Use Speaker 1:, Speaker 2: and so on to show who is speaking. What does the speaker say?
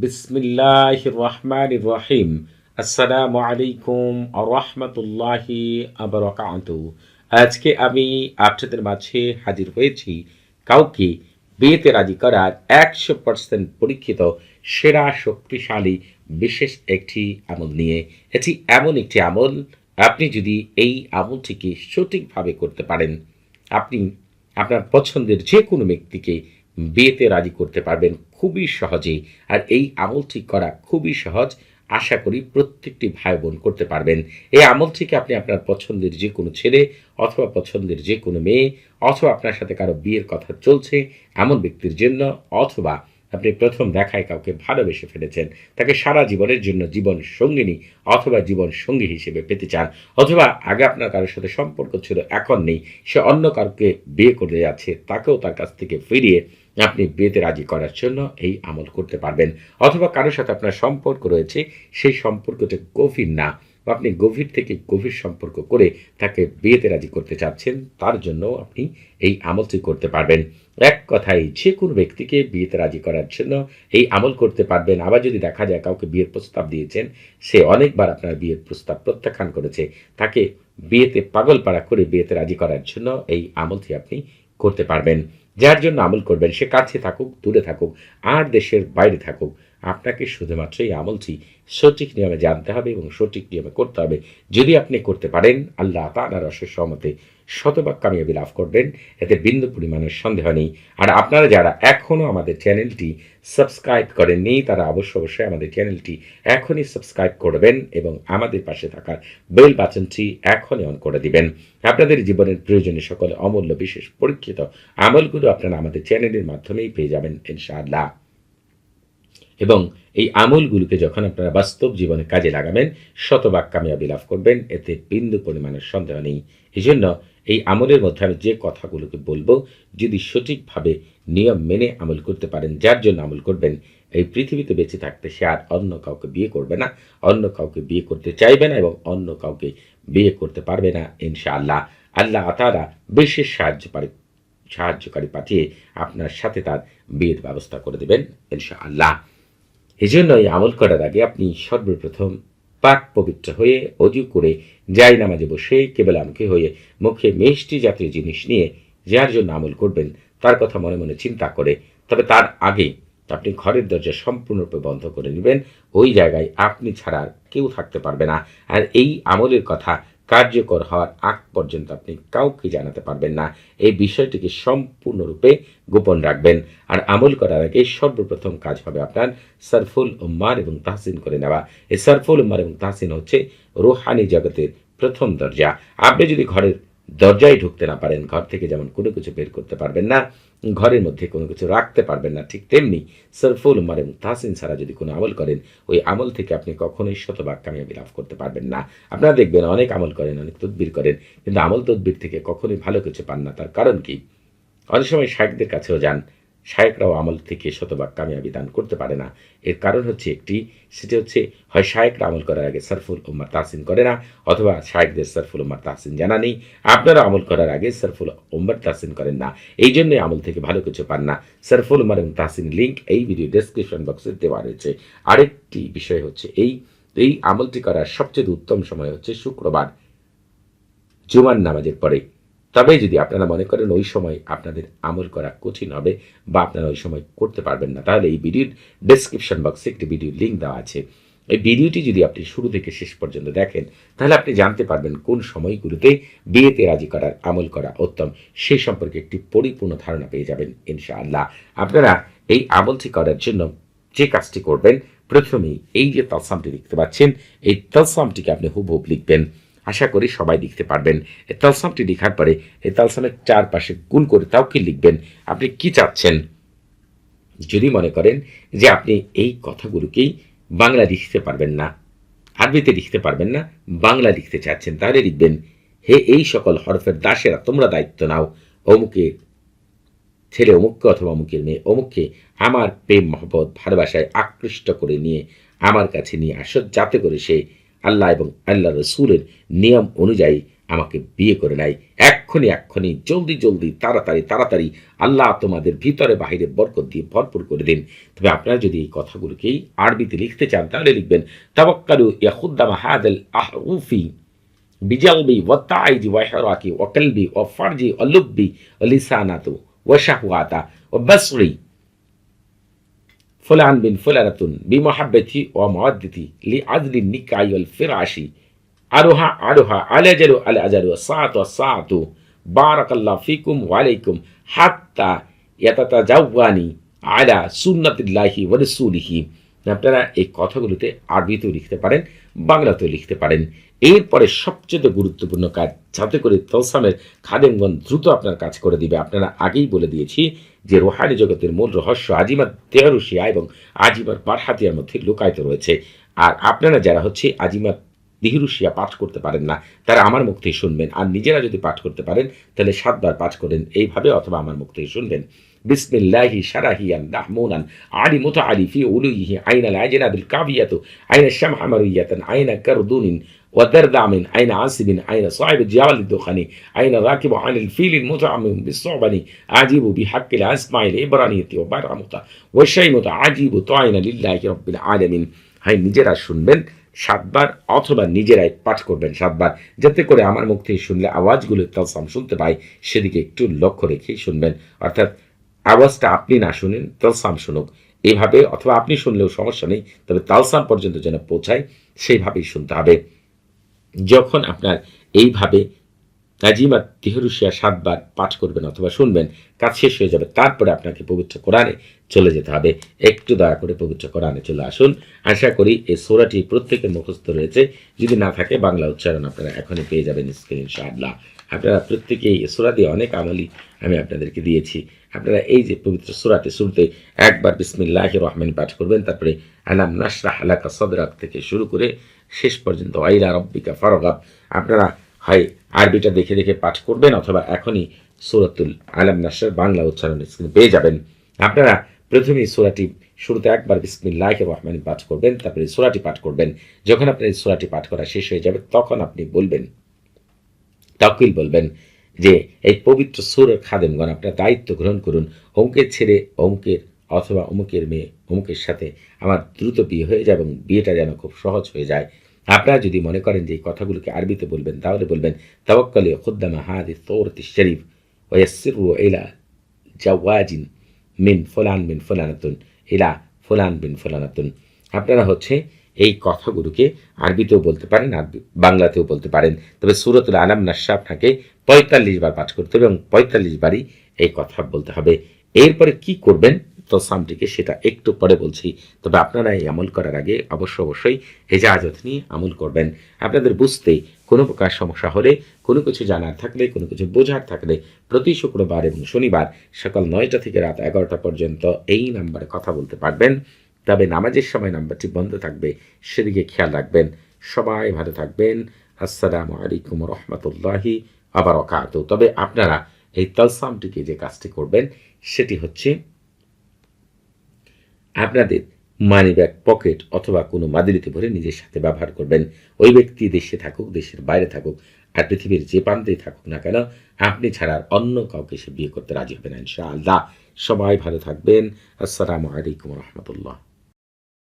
Speaker 1: বিসমিল্লাহ রহমান রহিম আসসালামু আলাইকুম রহমতুল্লাহি আবরকাত আজকে আমি আপনাদের মাঝে হাজির হয়েছি কাউকে বিয়েতে রাজি করার একশো পার্সেন্ট পরীক্ষিত, সেরা, শক্তিশালী, বিশেষ একটি আমল নিয়ে। এটি এমন একটি আমল, আপনি যদি এই আমলটিকে সঠিকভাবে করতে পারেন, আপনি আপনার পছন্দের যে কোনো ব্যক্তিকে বিয়েতে রাজি করতে পারবেন। খুবই সহজে আর এই আমল ঠিক করা খুবই সহজ। আশা করি প্রত্যেকটি ভাই বোন করতে পারবেন। এই আমল থেকে আপনি আপনার পছন্দের যে কোনো ছেলে অথবা পছন্দের যে কোনো মেয়ে অথবা আপনার সাথে কারও বিয়ের কথা চলছে এমন ব্যক্তির জন্য অথবা আপনি প্রথম দেখায় কাউকে ভালোবেসে ফেলেছেন, তাকে সারা জীবনের জন্য জীবন সঙ্গিনী অথবা জীবন সঙ্গী হিসেবে পেতে চান অথবা আগে আপনার কারোর সাথে সম্পর্ক ছিল, এখন নেই, সে অন্য কাউকে বিয়ে করে যাচ্ছে, তাকেও তার কাছ থেকে ফিরিয়ে আপনি বিয়েতে রাজি করার জন্য এই আমল করতে পারবেন। অথবা কারোর সাথে আপনার সম্পর্ক রয়েছে, সেই সম্পর্কটা গভীর না। বা আপনি গভীর থেকে গভীর সম্পর্ক করে তাকে বিয়েতে রাজি করতে চাচ্ছেন, তার জন্য আপনি এই আমলটি করতে পারবেন। এক কথায় যে কোনো ব্যক্তিকে বিয়েতে রাজি করার জন্য এই আমল করতে পারবেন। আবার যদি দেখা যায় কাউকে বিয়ের প্রস্তাব দিয়েছেন, সে অনেকবার আপনার বিয়ের প্রস্তাব প্রত্যাখ্যান করেছে, তাকে বিয়েতে পাগল পাড়া করে বিয়েতে রাজি করার জন্য এই আমলটি আপনি করতে পারবেন। যার জন্য আমল করবেন, সে কাছে থাকুক, দূরে থাকুক, আর দেশের বাইরে থাকুক। আপনাকে শুধুমাত্র এই আমলটি সঠিক নিয়মে জানতে হবে এবং সঠিক নিয়মে করতে হবে। যদি আপনি করতে পারেন, আল্লাহ তালার অশেষ সহমতে শতভাগ কামিয়াবি লাভ করবেন। এতে বিন্দু পরিমাণের সন্দেহ নেই। আর আপনারা যারা এখনও আমাদের চ্যানেলটি সাবস্ক্রাইব করেননি, তারা অবশ্য অবশ্যই আমাদের চ্যানেলটি এখনই সাবস্ক্রাইব করবেন এবং আমাদের পাশে থাকার বেল বাটনটি এখনই অন করে দিবেন। আপনাদের জীবনের প্রয়োজনীয় সকল অমূল্য বিশেষ পরীক্ষিত আমলগুলো আপনারা আমাদের চ্যানেলের মাধ্যমেই পেয়ে যাবেন, ইনশাআল্লাহ। এবং এই আমলগুলোকে যখন আপনারা বাস্তব জীবনে কাজে লাগাবেন, শতভাগ কামিয়াবি লাভ করবেন। এতে বিন্দু পরিমাণের সন্দেহ নেই। এই জন্য এই আমলের মধ্যে আমি যে কথাগুলোকে বলব, যদি সঠিকভাবে নিয়ম মেনে আমল করতে পারেন, যার জন্য আমল করবেন, এই পৃথিবীতে বেঁচে থাকতে সে আর অন্য কাউকে বিয়ে করবে না, অন্য কাউকে বিয়ে করতে চাইবে না এবং অন্য কাউকে বিয়ে করতে পারবে না, ইনশাআল্লাহ। আল্লাহ তারা বিশেষ সাহায্য পারে সাহায্যকারী পাঠিয়ে আপনার সাথে তার বিয়ের ব্যবস্থা করে দেবেন, ইনশাআল্লাহ। এই জন্য এই আমল করার আগে আপনি সর্বপ্রথম পাক পবিত্র হয়ে অজু করে যাই নামাজে বসে কেবল আমকে হয়ে মুখে মিষ্টি জাতীয় জিনিস নিয়ে যার জন্য আমল করবেন, তার কথা মনে মনে চিন্তা করে। তবে তার আগে আপনি ঘরের দরজা সম্পূর্ণরূপে বন্ধ করে নেবেন। ওই জায়গায় আপনি ছাড়া কেউ থাকতে পারবে না। আর এই আমলের কথা কার্যকর হওয়ার আগ পর্যন্ত আপনি কাউকে জানাতে পারবেন না। এই বিষয়টিকে সম্পূর্ণরূপে গোপন রাখবেন। আর আমল করার আগে সর্বপ্রথম কাজ হবে আপনার সরফুল উম্মার এবং তাহসিন করে নেওয়া। এই সারফুল উম্মার এবং তাহসিন হচ্ছে রোহানি জগতের প্রথম দরজা। আপনি যদি ঘরের দরজায় ঢুকতে না পারেন, ঘর থেকে যেমন কোনো কিছু বের করতে পারবেন না, ঘরের মধ্যে কোনো কিছু রাখতে পারবেন না, ঠিক তেমনি সরফুল উমার এবং তাহসিন ছাড়া যদি কোনো আমল করেন, ওই আমল থেকে আপনি কখনোই শতভাগ কামিয়াবি লাভ করতে পারবেন না। আপনারা দেখবেন অনেক আমল করেন, অনেক তদবির করেন, কিন্তু আমল তদবির থেকে কখনোই ভালো কিছু পান না। তার কারণ কি? অনেক সময় শাহেকদের কাছেও যান শায়েকরাও আমল থেকে শতভাগ কামিয়াবি দান করতে পারে না। এর কারণ হচ্ছে একটি, সেটি হচ্ছে, হয় শায়েকরা আমল করার আগে সরফুল উম্মার তাহসিন করে না, অথবা শায়েকদের সরফুল উম্মার তাহসিন জানা নেই। আপনারা আমল করার আগে সরফুল উম্মার তাহসিন করেন না। এই জন্যই আমল থেকে ভালো কিছু পান না। সরফুল উম্মার এবং তাহসিন লিঙ্ক এই ভিডিও ডেসক্রিপশন বক্সে দেওয়া রয়েছে। আরেকটি বিষয় হচ্ছে এই এই আমলটি করার সবচেয়ে উত্তম সময় হচ্ছে শুক্রবার, জুমার নামাজের পরে। তবে যদি আপনারা মনে করেন ওই সময় আপনাদের আমল করা কঠিন হবে বা আপনারা ওই সময় করতে পারবেন না, তাহলে এই ভিডিওর ডেসক্রিপশন বক্সে একটি ভিডিও লিঙ্ক দেওয়া আছে। এই ভিডিওটি যদি আপনি শুরু থেকে শেষ পর্যন্ত দেখেন, তাহলে আপনি জানতে পারবেন কোন সময়গুলোতে বিয়েতে রাজি করার আমল করা উত্তম। সেই সম্পর্কে একটি পরিপূর্ণ ধারণা পেয়ে যাবেন ইনশাআল্লাহ। আপনারা এই আমলটি করার জন্য যে কাজটি করবেন, প্রথমেই এই যে তালসামটি দেখতে পাচ্ছেন, এই তালসামটিকে আপনি হুবহুব লিখবেন আশা করি সবাই লিখতে পারবেন। এই তালসামটি লেখার পরে এই তালসামের চারপাশে গুণ করে তাও কি লিখবেন? আপনি কি চাচ্ছেন? যদি মনে করেন যে আপনি এই কথাগুলোকেই বাংলা লিখতে পারবেন না, আরবিতে লিখতে পারবেন না, বাংলা লিখতে চাচ্ছেন, তাহলে লিখবেন, হে এই সকল হরফের দাসেরা, তোমরা দায়িত্ব নাও। অমুকে ছেলে অমুককে অথবা অমুকের মেয়ে অমুককে আমার প্রেম, মহব্বত, ভালোবাসায় আকৃষ্ট করে নিয়ে আমার কাছে নিয়ে আসো, যাতে করে সে আল্লাহ এবং আল্লাহ রসুলের নিয়ম অনুযায়ী আমাকে বিয়ে করে নেয়। এক্ষুনি এক্ষুনি, জলদি জলদি, তাড়াতাড়ি তাড়াতাড়ি আল্লাহ তোমাদের ভিতরে বাহিরে বরকত দিয়ে ভরপুর করে দিন। তবে আপনারা যদি এই কথাগুলোকেই আরবিতে লিখতে চান, তাহলে লিখবেন তাবাক্কালু ইয়াহুদ্দামা হাদাল আহরুফি বিজালবি ওয়াত্তাইজি ওয়াহরাকি ওয়াকালবি ওয়াফারজি অলুব্বি ওলিসানাতু ওয়াশাহওয়াতা ওয়াবাসরি ফুলান বিন ফুলারাতুন বি মহাব্বেথি ও মহাদ্যথি লি আজলি নিকাই ওয়াল ফিরাশি আরোহা আরোহা আলে আজারু আলে আজারু সাত ও সাতু। বারাকাল্লা ফিকুম ওয়ালাইকুম হাত্তা ইয়াতাতা জাওয়ানি আলা সুন্নাতিল্লাহি ওয়া রাসূলিহি। আপনারা এই কথাগুলোতে আরবিতেও লিখতে পারেন, বাংলাতেও লিখতে পারেন। এরপরে সবচেয়ে গুরুত্বপূর্ণ কাজ, যাতে করে তলসামের খাদেমগণ দ্রুত আপনার কাজ করে দিবে। আপনারা আগেই বলে দিয়েছি যে রোহানি জগতের মূল রহস্য আজিমার তেহরুশিয়া এবং আজিমার পারহাতিয়ার মধ্যে লুকায়িত রয়েছে। আর আপনারা যারা হচ্ছে আজিমার দিহিরুশিয়া পাঠ করতে পারেন না, তারা আমার মুখ শুনবেন। আর নিজেরা যদি পাঠ করতে পারেন, তাহলে সাতবার পাঠ করেন এইভাবে অথবা আমার মুখ শুনবেন। বিসমিল্লাহি শারাহিয়ান রাহমুনান আলি মুতাআলি ফি উলুইহি আইনা আল-আজনা কাবিয়াতু আইনা শামহা মারুয়াতান আইনা কারদুনিন ودردع من أين عاصب أين صاحب الجوال الدخني أين الراكب عن الفيل المتعمم بالصعبن عجيب بحق الأسماء الإبرانية وبرعمة والشيمة عجيب طعن لله رب العالمين هاي নিজেরা শুনবেন সাতবার অথবা নিজেরাই পাঠ করবেন সাতবার যাতে করে আমার মুখ থেকে শুনলে আওয়াজগুলো তালসাম শুনতে পাই সেদিকে একটু লক্ষ্য রেখেই শুনবেন অর্থাৎ আওয়াজটা আপনি না শুনেন তালসাম শুনুক এইভাবে অথবা আপনি শুনলেও সমস্যা নেই তবে তালসাম পর্যন্ত যেন পৌঁছায় সেইভাবেই শুনতে হবে যখন আপনার এইভাবে নাজিমা তিহরুশিয়া সাতবার পাঠ করবেন অথবা শুনবেন, কাজ শেষ হয়ে যাবে, তারপরে আপনাকে পবিত্র কোরআনে চলে যেতে হবে। একটু দয়া করে পবিত্র কোরআনে চলে আসুন। আশা করি এই সোরাটি প্রত্যেকের মুখস্থ রয়েছে। যদি না থাকে, বাংলা উচ্চারণ আপনারা এখনই পেয়ে যাবেন স্ক্রিন ইনশাআল্লাহ। আপনারা প্রত্যেকেই এই সোরা দিয়ে অনেক আমলি আমি আপনাদেরকে দিয়েছি। আপনারা এই যে পবিত্র সুরাতে শুরুতে একবার বিসমিল্লাহ রহমান পাঠ করবেন, তারপরে আলাম নাসরাহ আলাকা সদরাক থেকে শুরু করে শেষ পর্যন্ত আইলা রব্বিকা ফারগাব আপনারা হয় আরবিটা দেখে দেখে পাঠ করবেন অথবা এখনই সুরাতুল আলম নাসর বাংলা উচ্চারণ স্ক্রিন পেয়ে যাবেন। আপনারা প্রথমেই সুরাটি শুরুতে একবার বিসমিল্লাহ রহমান পাঠ করবেন, তারপরে সুরাটি পাঠ করবেন। যখন আপনার এই সুরাটি পাঠ করা শেষ হয়ে যাবে, তখন আপনি বলবেন তাকিল বলবেন যে, এই পবিত্র সুরের খাদেমগণ, আপনার দায়িত্ব গ্রহণ করুন। অঙ্কের ছেড়ে অঙ্কের অথবা অমুকের মেয়ে অমুকের সাথে আমার দ্রুত বিয়ে হয়ে যায় এবং বিয়েটা যেন খুব সহজ হয়ে যায়। আপনারা যদি মনে করেন যে এই কথাগুলোকে আরবিতে বলবেন, তাহলে বলবেন, তাওয়াক্কালি খুদ্দামা হাদি তৌরতি শরীফ ওয়াসিরু ইলা জাওয়াজিন মিন ফুলান মিন ফুলানাতুন এলা ফোলান বিন ফুলানাতুন। আপনারা হচ্ছে এই কথাগুলোকে আরবিতেও বলতে পারেন, আর বাংলাতেও বলতে পারেন। তবে সুরতুল আলাম নাসা আপনাকে পঁয়তাল্লিশ বার পাঠ করতে হবে এবং পঁয়তাল্লিশ বারই এই কথা বলতে হবে। এরপরে কি করবেন? তসামটিকে সেটা একটু পরে বলছি। তবে আপনারা এই আমল করার আগে অবশ্য অবশ্যই হেজাজত নিয়ে আমল করবেন। আপনাদের বুঝতে কোনো প্রকার সমস্যা হলে, কোনো কিছু জানার থাকলে, কোনো কিছু বোঝার থাকলে প্রতি শুক্রবার এবং শনিবার সকাল নয়টা থেকে রাত এগারোটা পর্যন্ত এই নাম্বারে কথা বলতে পারবেন। তবে নামাজের সময় নাম্বারটি বন্ধ থাকবে, সেদিকে খেয়াল রাখবেন। সবাই ভালো থাকবেন। আসসালামু আলাইকুম রহমতুল্লাহি আবার অকাত তবে আপনারা এই তালসামটিকে যে কাজটি করবেন, সেটি হচ্ছে আপনাদের মানি ব্যাগ পকেট অথবা কোনো মাদুরিতে ভরে নিজের সাথে ব্যবহার করবেন। ওই ব্যক্তি দেশে থাকুক, দেশের বাইরে থাকুক আর পৃথিবীর যে প্রান্তেই থাকুক না কেন, আপনি ছাড়ার অন্য কাউকে সে বিয়ে করতে রাজি হবেন ইনশাআল্লাহ। সবাই ভালো থাকবেন। আসসালামু আলাইকুম রহমতুল্লাহ।